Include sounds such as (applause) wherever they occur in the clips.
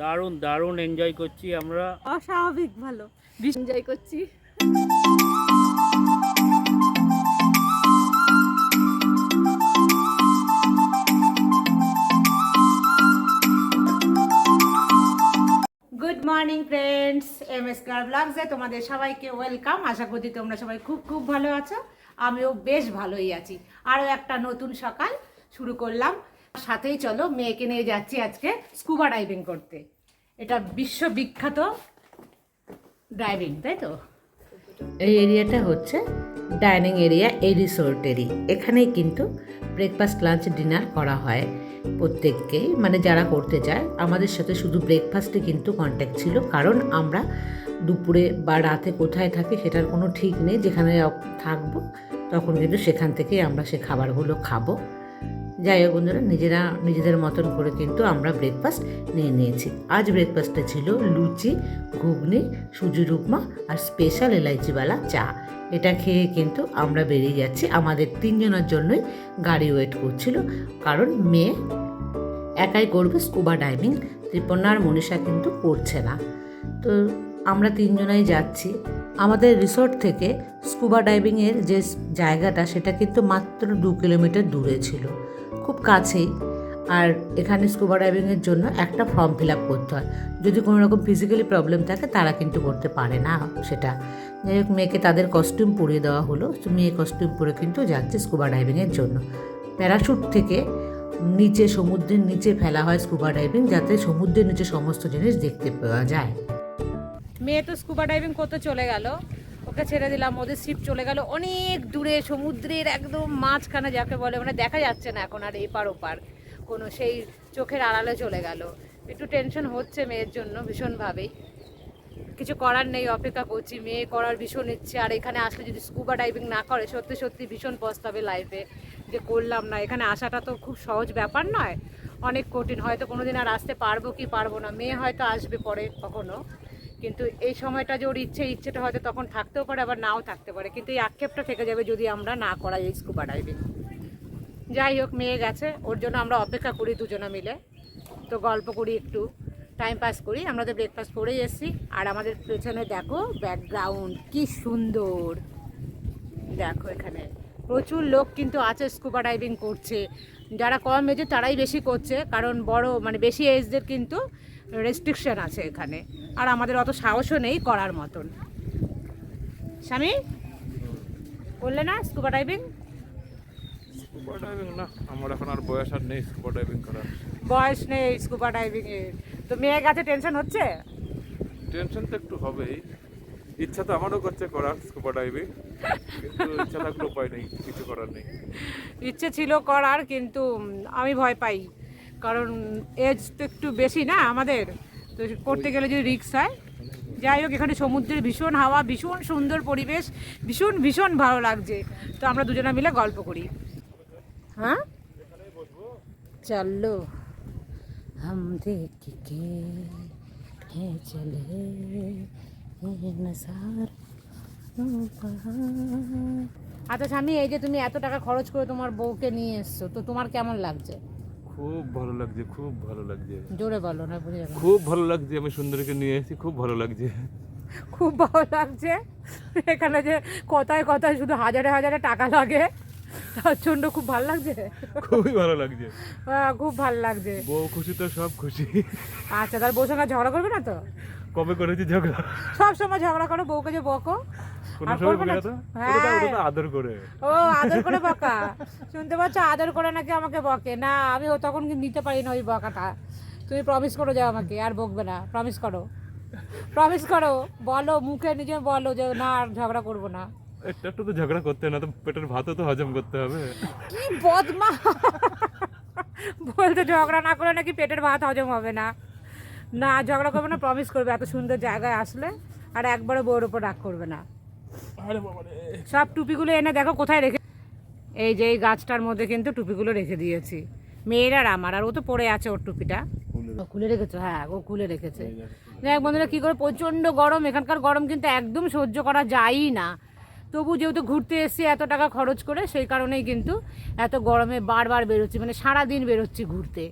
দারুণ দারুণ এনজয় করছি আমরা। অস্বাভাবিক, ভালো। এনজয় করছি। Good morning friends M S কার ব্লগসে তোমাদের সবাইকে ওয়েলকাম আশা করছি তোমরা সবাই খুব খুব ভালো আছো। আমিও বেশ ভালোই আছি। আরও একটা নতুন সকাল শুরু করলাম। সাথেই চলো, মেয়েকে নিয়ে যাচ্ছি আজকে স্কুবা ডাইভিং করতে। এটা বিশ্ববিখ্যাত ডাইভিং তাই তো? এই এরিয়াটা হচ্ছে ডাইনিং এরিয়া, এই রিসোর্টেরই। এখানেই কিন্তু ব্রেকফাস্ট লাঞ্চ ডিনার করা হয় প্রত্যেককেই। মানে যারা করতে চায়, আমাদের সাথে শুধু ব্রেকফাস্টে কিন্তু কন্ট্যাক্ট ছিল, কারণ আমরা দুপুরে বা রাতে কোথায় থাকি সেটার কোনো ঠিক নেই। যেখানে থাকব, তখন কিন্তু সেখান থেকেই আমরা সে খাবারগুলো খাব। যাই হোক বন্ধুরা, নিজেরা নিজেদের মতন করে কিন্তু আমরা ব্রেকফাস্ট নিয়ে নিয়েছি। আজ ব্রেকফাস্টে ছিল লুচি, ঘুগনি সুজির উপমা আর স্পেশাল এলাইচিওয়ালা চা। এটা খেয়ে কিন্তু আমরা বেরিয়ে যাচ্ছি। আমাদের তিনজনের জন্যই গাড়ি ওয়েট করছিল। কারণ মেয়ে একাই করবে স্কুবা ডাইভিং ত্রিপর্ণা আর মনীষা কিন্তু করছে না। তো আমরা তিনজনাই যাচ্ছি। আমাদের রিসোর্ট থেকে স্কুবা ডাইভিংয়ের যে জায়গাটা, সেটা কিন্তু মাত্র দু কিলোমিটার দূরে ছিল। খুব কাছেই। আর এখানে স্কুবা ডাইভিংয়ের জন্য একটা ফর্ম ফিল আপ করতে হয়। যদি কোনো রকম ফিজিক্যালি প্রবলেম থাকে, তারা কিন্তু করতে পারে না সেটা। যাই হোক, মেয়েকে তাদের কস্টিউম পরিয়ে দেওয়া হলো। তো মেয়ে কস্টিউম পরে কিন্তু যাচ্ছে স্কুবা ডাইভিংয়ের জন্য। প্যারাশুট থেকে নিচে, সমুদ্রের নিচে ফেলা হয় স্কুবা ডাইভিং যাতে সমুদ্রের নিচে সমস্ত জিনিস দেখতে পাওয়া যায়। মেয়ে তো স্কুবা ডাইভিং করতে চলে গেল। ওকে ছেড়ে দিলাম, ওদের শিপ চলে গেল। অনেক দূরে, সমুদ্রের একদম মাঝখানে যাকে বলে মানে দেখা যাচ্ছে না এখন আর এপার ওপার। কোনো সেই চোখের আড়ালে চলে গেল। একটু টেনশন হচ্ছে মেয়ের জন্য ভীষণভাবেই। কিছু করার নেই, অপেক্ষা করছি। মেয়ে করার ভীষণ ইচ্ছে। আর এখানে আসলে যদি স্কুবা ডাইভিং না করে, সত্যি সত্যি ভীষণ পস্তাবে লাইফে যে করলাম না। এখানে আসাটা তো খুব সহজ ব্যাপার নয়। অনেক কঠিন। হয়তো কোনোদিন আর আসতে পারব কি পারব না। মেয়ে হয়তো আসবে পরে কখনো। কিন্তু এই সময়টা যে ওর ইচ্ছে, ইচ্ছেটা হয়তো তখন থাকতেও পারে, আবার নাও থাকতে পারে। কিন্তু এই আক্ষেপটা থেকে যাবে যদি আমরা না করাই এই স্কুবা ডাইভিং যাই হোক, মেয়ে গেছে। ওর জন্য আমরা অপেক্ষা করি দুজনে মিলে। তো গল্প করি একটু। টাইম পাস করি। আমরা তো ব্রেকফাস্ট করেই এসেছি। আর আমাদের পেছনে দেখো ব্যাকগ্রাউন্ড কি সুন্দর। দেখো এখানে। প্রচুর লোক কিন্তু আছে স্কুবা ডাইভিং করছে। যারা কম এজে তারাই বেশি করছে। কারণ বড় মানে বেশি এজদের কিন্তু রেস্ট্রিকশন আছে এখানে। আর আমাদের অত সাহসও নেই করার মতন। স্বামী? করলে না স্কুবা ডাইভিং স্কুবা ডাইভিং না আমার এখন আর বয়স আর নেই স্কুবা ডাইভিং করার। বয়স নেই স্কুবা ডাইভিং এর। তো কাছে টেনশন হচ্ছে? টেনশন তো একটু হবেই। ইচ্ছা তো আমারও করছে করার স্কুবা ডাইভিং কিন্তু ইচ্ছা থাকলে উপায় নেই কিছু করার নেই। ইচ্ছে ছিল করার কিন্তু আমি ভয় পাই। কারণ এজ তো একটু বেশি না আমাদের তো করতে গেলে যদি রিক্স হয় যাই হোক এখানে সমুদ্রের ভীষণ হাওয়া ভীষণ সুন্দর পরিবেশ ভীষণ ভীষণ ভালো লাগছে তো আমরা দুজনে মিলে গল্প করি হ্যাঁ চলো हम देख के है चले ये नजारा আচ্ছা স্বামী এই যে তুমি এত টাকা খরচ করে তোমার বউকে নিয়ে এসছো তো তোমার কেমন লাগছে খুব ভালো লাগছে খুব ভালো লাগছে। জোরে বলো না বুঝে যাবে খুব ভালো লাগছে আমি সুন্দরীকে নিয়ে এসেছি খুব ভালো লাগছে। খুব ভালো লাগছে। এখানে যে কথায় কথায় শুধু হাজারে হাজারে টাকা লাগে তার জন্য খুব ভালো লাগছে। খুবই ভালো লাগছে। খুব ভালো লাগছে। বউ খুশি তো সব খুশি। আচ্ছা তার বউর সঙ্গে ঝগড়া করবে না তো? কবে করেছি ঝগড়া? সব সময় ঝগড়া করো বউকে যে বকো কোনো সময় বলে তো? তো? ওটা ওটা হ্যাঁ। আদর করে। ও আদর করে বকা। শুনতে পাচ্ছ? আদর করে নাকি আমাকে বকে? না আমি ও তখন নিতে পারি না ওই বকাটা। তুমি প্রমিস করো যাও আমাকে আর বকবে না। প্রমিস করো। প্রমিস করো। বলো মুখে নিজে বলো যে না আর ঝগড়া করব না। একটু একটু তো ঝগড়া করতে না তো পেটের ভাতও তো হজম করতে হবে। কি বদমা বলতে ঝগড়া না করে নাকি পেটের ভাত হজম হবে না। না ঝগড়া করবে না প্রমিস করবে। এত সুন্দর জায়গায় আসলে আর একবারও বউর ওপর রাগ করবে না। সব টুপিগুলো এনে দেখো কোথায় রেখে এই যে এই গাছটার মধ্যে কিন্তু টুপিগুলো রেখে দিয়েছি। মেয়ের আর আমার আর ও তো পড়ে আছে ওর টুপিটা। খুলে রেখেছে? হ্যাঁ ও খুলে রেখেছে। দেখ বন্ধুরা কী করে প্রচণ্ড গরম এখানকার গরম কিন্তু একদম সহ্য করা যায়ই না। তবু যেহেতু ঘুরতে এসেছি এত টাকা খরচ করে সেই কারণেই কিন্তু এত গরমে বারবার বেরোচ্ছি মানে সারা দিন বেরোচ্ছি ঘুরতে।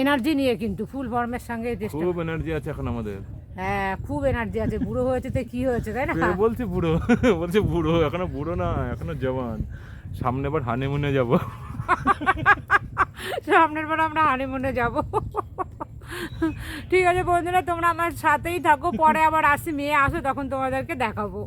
এনার্জি নিয়ে কিন্তু ফুল ফর্মের সঙ্গে খুব এনার্জি আছে এখন আমাদের। হ্যাঁ খুব এনার্জি আছে। বুড়ো হয়েছে তো কি হয়েছে তাই না? বলছে বুড়ো (laughs) বলছে বুড়ো এখনও বুড়ো না এখনও জওয়ান। সামনে বার হানিমুনে যাব। সামনের বার আমরা হানিমুনে যাব। ঠিক আছে বন্ধুরা তোমরা আমার সাথেই থাকো পরে আবার আসি মেয়ে আসো তখন তোমাদেরকে দেখাবো।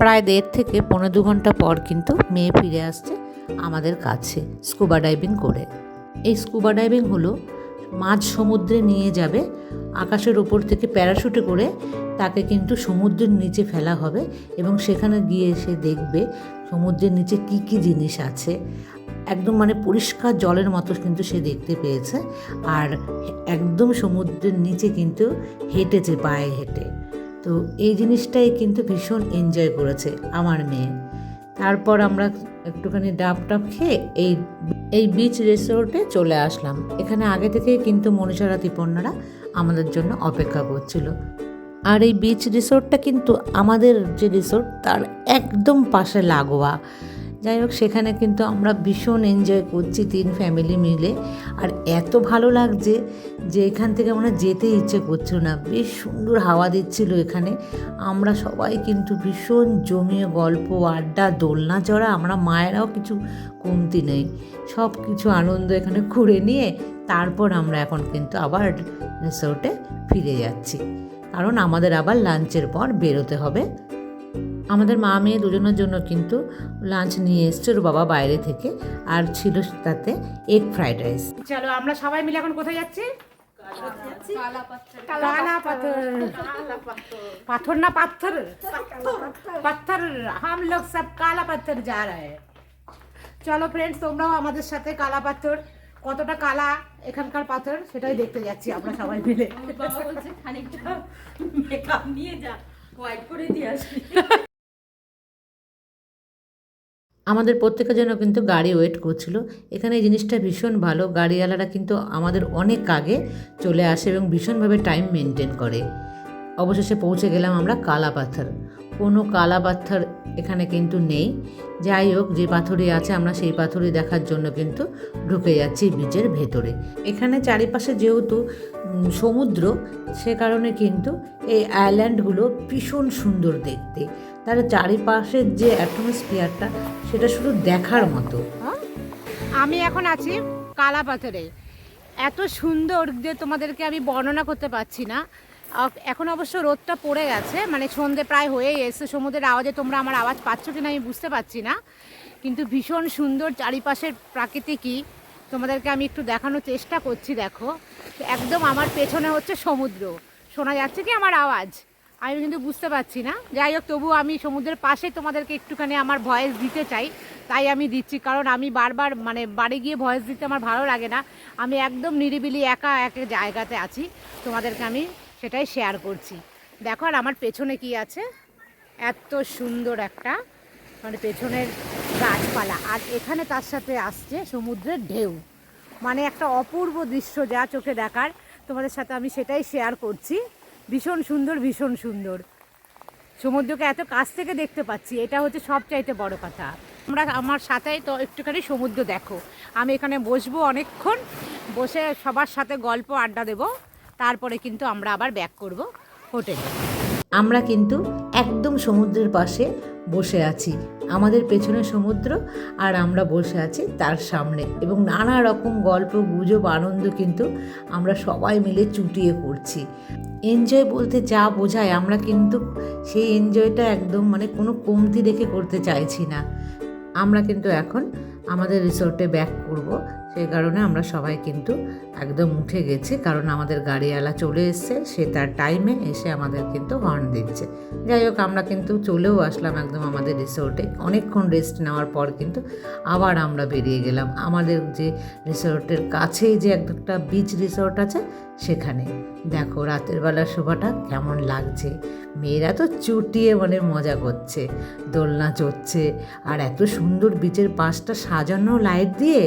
প্রায় দেড় থেকে পনেরো দু ঘণ্টা পর কিন্তু মেয়ে ফিরে আসছে আমাদের কাছে স্কুবা ডাইভিং করে। এই স্কুবা ডাইভিং হলো মাঝ সমুদ্রে নিয়ে যাবে আকাশের ওপর থেকে প্যারাশুটে করে তাকে কিন্তু সমুদ্রের নিচে ফেলা হবে এবং সেখানে গিয়ে সে দেখবে সমুদ্রের নিচে কি কি জিনিস আছে। একদম মানে পরিষ্কার জলের মতো কিন্তু সে দেখতে পেয়েছে আর একদম সমুদ্রের নিচে কিন্তু হেঁটেছে, পায়ে হেঁটে। তো এই জিনিসটাই কিন্তু ভীষণ এনজয় করেছে আমার মেয়ে। তারপর আমরা একটুখানি ডাব টাব খেয়ে এই এই বিচ রিসোর্টে চলে আসলাম। এখানে আগে থেকেই কিন্তু মনীষারা, তিপন্নারা আমাদের জন্য অপেক্ষা করছিল। আর এই বিচ রিসোর্টটা কিন্তু আমাদের যে রিসোর্ট তার একদম পাশে লাগোয়া। যাই হোক সেখানে কিন্তু আমরা ভীষণ এনজয় করছি তিন ফ্যামিলি মিলে। আর এত ভালো লাগছে যে এখান থেকে আমরা যেতে ইচ্ছে করছিল না। বেশ সুন্দর হাওয়া দিচ্ছিল এখানে। আমরা সবাই কিন্তু ভীষণ জমিয়ে গল্প, আড্ডা, দোলনা, চড়া, আমরা মায়েরাও কিছু কমতি নেই। সব কিছু আনন্দ এখানে ঘুরে নিয়ে তারপর আমরা এখন কিন্তু আবার রিসোর্টে ফিরে যাচ্ছি। কারণ আমাদের আবার লাঞ্চের পর বেরোতে হবে। আমাদের মা মেয়ে দুজনের জন্য কিন্তু লাঞ্চ নিয়ে এসছে ওর বাবা বাইরে থেকে আর ছিল তাতে এগ ফ্রাইড রাইস চলো আমরা সবাই মিলে এখন কোথায় যাচ্ছি? কালা পাথর। পাথর। না পাথর। পাথর। হাম লোক সব কালা পাথর। যা রহে চলো ফ্রেন্ডস তোমরাও আমাদের সাথে কালা পাথর। কতটা কালা এখানকার পাথর সেটাই দেখতে যাচ্ছি আমরা সবাই মিলে। বাবা বলছে খানিকটা মেকআপ নিয়ে যা হোয়াইট করে দিয়ে আসবি। আমাদের প্রত্যেকের জন্য কিন্তু গাড়ি ওয়েট করছিল। এখানে এই জিনিসটা ভীষণ ভালো। গাড়িওয়ালারা কিন্তু আমাদের অনেক আগে চলে আসে এবং ভীষণভাবে টাইম মেনটেন করে। অবশেষে পৌঁছে গেলাম আমরা কালা পাথর কোনো কালা পাথর এখানে কিন্তু নেই। যাই হোক, যে পাথরই আছে, আমরা সেই পাথরই দেখার জন্য কিন্তু ঢুকে যাচ্ছি বিচের ভেতরে। এখানে চারিপাশে যেহেতু সমুদ্র, সে কারণে কিন্তু এই আইল্যান্ডগুলো ভীষণ সুন্দর দেখতে। তার চারিপাশের যে অ্যাটমসফিয়ারটা সেটা শুধু দেখার মতো। আমি এখন আছি কালা পাথরে এত সুন্দর যে তোমাদেরকে আমি বর্ণনা করতে পারছি না। এখন অবশ্য রোদটা পড়ে গেছে মানে সন্ধে প্রায় হয়েই এসে সমুদ্রের আওয়াজে তোমরা আমার আওয়াজ পাচ্ছ কিনা আমি বুঝতে পারছি না। কিন্তু ভীষণ সুন্দর চারিপাশের প্রাকৃতিকই তোমাদেরকে আমি একটু দেখানোর চেষ্টা করছি, দেখো। একদম আমার পেছনে হচ্ছে সমুদ্র। শোনা যাচ্ছে কি আমার আওয়াজ? আমি কিন্তু বুঝতে পারছি না। যাই হোক তবু আমি সমুদ্রের পাশে তোমাদেরকে একটুখানি আমার ভয়েস দিতে চাই। তাই আমি দিচ্ছি, কারণ আমি বারবার মানে বাড়ি গিয়ে ভয়েস দিতে আমার ভালো লাগে না। আমি একদম নিরিবিলি একা এক জায়গাতে আছি। তোমাদেরকে আমি সেটাই শেয়ার করছি। দেখো আর আমার পেছনে কি আছে? এত সুন্দর একটা মানে পেছনের গাছপালা। আর এখানে তার সাথে আসছে সমুদ্রের ঢেউ। মানে একটা অপূর্ব দৃশ্য যা চোখে দেখার। তোমাদের সাথে আমি সেটাই শেয়ার করছি। ভীষণ সুন্দর ভীষণ সুন্দর। সমুদ্রকে এত কাছ থেকে দেখতে পাচ্ছি, এটা হচ্ছে সবচাইতে বড় কথা। আমরা আমার সাথে তো একটুখানি সমুদ্র দেখো। আমি এখানে বসবো অনেকক্ষণ, বসে সবার সাথে গল্প আড্ডা দেব। তারপরে কিন্তু আমরা আবার ব্যাক করব হোটেলে। আমরা কিন্তু একদম সমুদ্রের পাশে বসে আছি। আমাদের পেছনে সমুদ্র আর আমরা বসে আছি তার সামনে। এবং নানা রকম গল্প, গুজব, আনন্দ কিন্তু আমরা সবাই মিলে চুটিয়ে করছি। এনজয় বলতে যা বোঝায় আমরা কিন্তু সেই এনজয়টা একদম মানে কোনো কমতি রেখে করতে চাইছি না। আমরা কিন্তু এখন আমাদের রিসোর্টে ব্যাক করব। সেই কারণে আমরা সবাই কিন্তু একদম উঠে গেছি, কারণ আমাদের গাড়িওয়ালা চলে এসছে, সে তার টাইমে এসে আমাদের কিন্তু হর্ন দিচ্ছে। যাই হোক, আমরা কিন্তু চলেও আসলাম একদম আমাদের রিসোর্টে অনেকক্ষণ রেস্ট নেওয়ার পর কিন্তু আবার আমরা বেরিয়ে গেলাম। আমাদের যে রিসোর্টের কাছেই যে একটা বিচ রিসোর্ট আছে, সেখানে। দেখো, রাতের বেলার শোভাটা কেমন লাগছে। মেয়েরা তো চুটিয়ে মানে মজা করছে, দোলনা চড়ছে, আর এত সুন্দর বিচের পাশটা সাজানো লাইট দিয়ে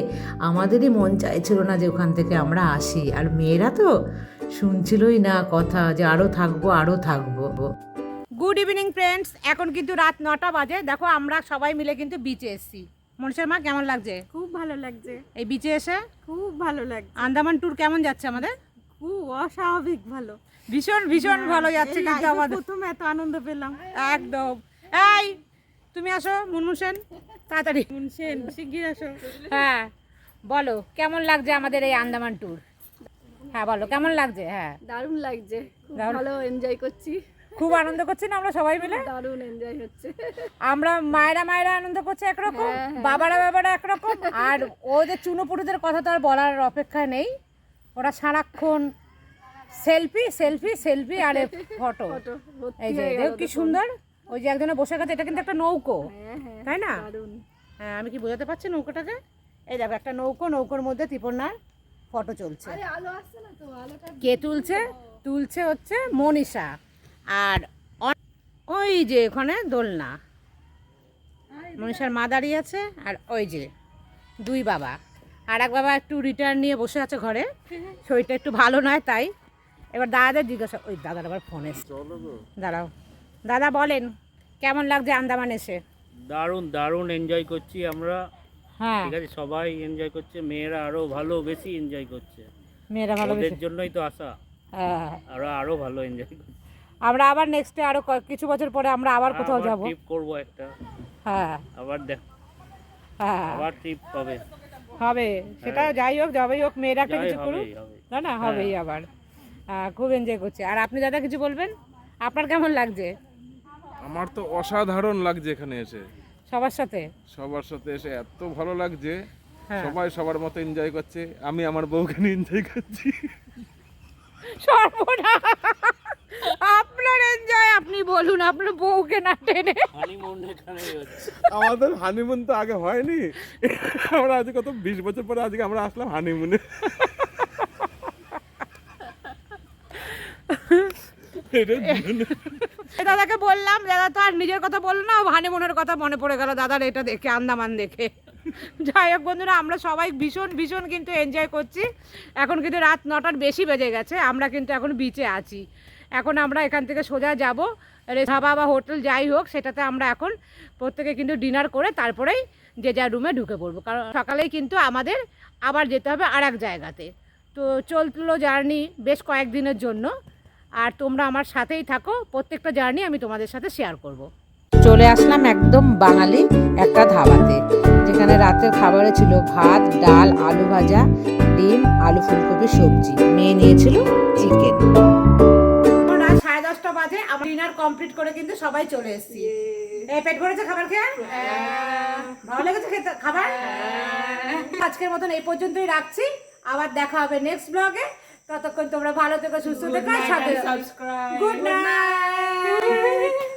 আমাদেরই মন চাইছিল না যে ওখান থেকে আমরা আসি আর মেয়েরা তো শুনছিলই না কথা যে আরও থাকব আরও থাকব। গুড ইভিনিং ফ্রেন্ডস এখন কিন্তু রাত নটা বাজে। দেখো আমরা সবাই মিলে কিন্তু বিচে এসেছি। মনীষার মা কেমন লাগছে? খুব ভালো লাগছে। এই বিচে এসে? খুব ভালো লাগছে। আন্দামান ট্যুর কেমন যাচ্ছে আমাদের? খুব অস্বাভাবিক ভালো। ভীষণ ভীষণ ভালো যাচ্ছে কিন্তু আমাদের। প্রথম এত আনন্দ পেলাম। একদম। এই তুমি আসো মুনমুন সেন। তাড়াতাড়ি। সেন শিগগির আসো। হ্যাঁ। বলো কেমন লাগছে আমাদের এই আন্দামান ট্যুর হ্যাঁ বলো কেমন লাগছে? হ্যাঁ। দারুণ লাগছে ভালো এনজয় করছি। খুব আনন্দ করছি না আমরা সবাই মিলে? দারুণ এনজয় হচ্ছে। আমরা মায়েরা মায়েরা আনন্দ করছে একরকম হ্যাঁ, হ্যাঁ। বাবারা বাবারা একরকম আর ওদের চুনোপুরুদের কথা তো আর বলার অপেক্ষা নেই। ওরা সারাক্ষণ সেলফি সেলফি সেলফি আর ফটো ফটো এই যে কি সুন্দর ওই যে একজনে বসে গেছে এটা কিন্তু একটা নৌকো হ্যাঁ তাই না? হ্যাঁ আমি কি বোঝাতে পারছি নৌকোটাকে? এই দেখো একটা নৌকো নৌকোর মধ্যে ত্রিপর্ণার ফটো চলছে। আরে আলো আসছে না তো আলোটা কে তুলছে? তুলছে হচ্ছে মনীষা। আর ওই যে ওখানে দোলনা। মনীষার মা দাঁড়িয়ে আছে আর ওই যে দুই বাবা। আর এক বাবা একটু রিটার্ন নিয়ে বসে আছে ঘরে। শরীরটা একটু ভালো নয় তাই। এবার দাদাদের জিজ্ঞাসা ওই দাদার আবার ফোন এসছে। দাঁড়াও। দাদা বলেন কেমন লাগছে আন্দামান এসে? দারুণ দারুণ এনজয় করছি আমরা। হ্যাঁ। ঠিক আছে সবাই এনজয় করছে মেয়েরা আরও ভালো বেশি এনজয় করছে। মেয়েরা ভালো ওদের জন্যই তো আসা হ্যাঁ। আমরা আরও ভালো এনজয় করছি। আমরা আবার নেক্সটে আরও কিছু বছর পরে আমরা আবার কোথাও যাব। ট্রিপ করব একটা। হ্যাঁ। আবার দেখ হ্যাঁ। আবার ট্রিপ হবে। হবে সেটা যাই হোক যাবেই হোক মেয়েরা একটা কিছু করুক। না না হবেই আবার। আহ, খুব এনজয় করছে। আর আপনি দাদা কিছু বলবেন? আপনার কেমন লাগছে? আমার তো অসাধারণ লাগছে এখানে এসে। সবার সাথে? সবার সাথে এসে এত ভালো লাগছে। হ্যাঁ। সবাই সবার মতো এনজয় করছে। আমি আমার বউকে নিয়ে এনজয় করছি। সর্বনা আপনার এনজয় আপনি বলুন আপনার বউকে না টেনে। হানিমুন এখানেই হচ্ছে। আমাদের হানিমুন তো আগে হয়নি। আমরা আজ কত বিশ বছর পরে আজকে আমরা আসলাম হানিমুনে দাদাকে বললাম, দাদা তো আর নিজের কথা বলল না হানিমুনের কথা মনে পড়ে গেল। দাদার এটা দেখে, আন্দামান দেখে। যাই হোক বন্ধুরা, আমরা সবাই ভীষণ ভীষণ কিন্তু এনজয় করছি। এখন কিন্তু রাত নটার বেশি বেজে গেছে, আমরা কিন্তু এখন বিচে আছি। এখন আমরা এখান থেকে সোজা যাব ধাবা বা হোটেল যাই হোক, সেটাতে আমরা এখন প্রত্যেকে কিন্তু ডিনার করে তারপরেই যে যার রুমে ঢুকে পড়ব। কারণ সকালেই কিন্তু আমাদের আবার যেতে হবে আর এক জায়গাতে। তো চলল জার্নি বেশ কয়েকদিনের জন্য। আর তোমরা আমার সাথেই থাকো। প্রত্যেকটা জার্নি আমি তোমাদের সাথে শেয়ার করব। চলে আসলাম একদম বাঙালি একটা ধাবাতে যেখানে রাতের খাবারে ছিল ভাত ডাল আলু ভাজা ডিম আলু ফুলকপি সবজি। মেয়ে নিয়েছিল চিকেন রাত সাড়ে দশটা বাজে আমার ডিনার কমপ্লিট করে কিন্তু সবাই চলে এসেছি। এই পেট ভরেছে খাবার খেয়ে? ভালো লেগেছে খেতে? খাবার? আজকের মতন এই পর্যন্তই রাখছি। আবার দেখা হবে নেক্সট ব্লগে ততক্ষণ তোমরা ভালো থেকো সুস্থ থেকো সাথে গুড নাইট